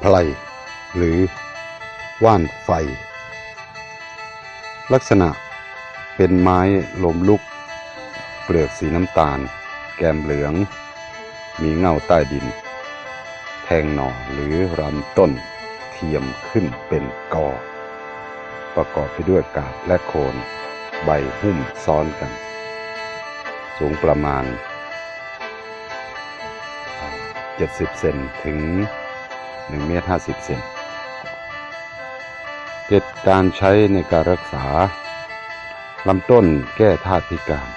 ไพลหรือว่านไฟ ลักษณะเป็นไม้ลมลุก เปลือกสีน้ำตาล แกมเหลือง มีเง่าใต้ดิน แทงหน่อหรือรำต้นเทียมขึ้นเป็นกอ ประกอบไปด้วยกาบและโคน ใบหุ้มซ้อนกัน สูงประมาณ 70 เซนถึง 1เมตร50เซนเกิดการใช้ในการรักษาลำต้นแก้ธาตุพิการ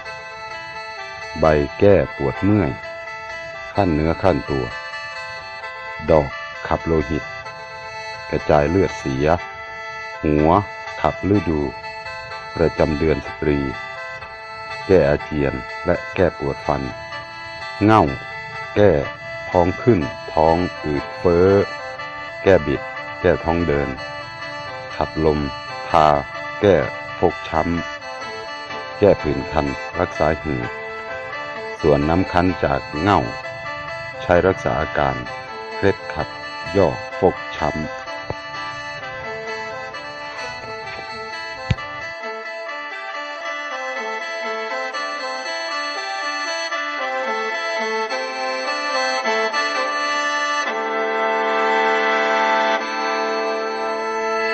ใบแก้ปวดเมื่อย ขั้นเนื้อขั้นตัว ดอกขับโลหิต กระจายเลือดเสีย หัวขับฤดู ประจำเดือนสตรี แก้อาเจียนและแก้ปวดฟัน เง่า แก้ท้องขึ้น ท้องอืดเฟ้อ แก้บิด แก้ท้องเดิน ขับลม ทา แก้ฟกช้ำ แก้ผื่นคัน รักษาหืดส่วนน้ำคั้นจากเง่า ใช้รักษาอาการเคล็ดขัดย่อฟกช้ำ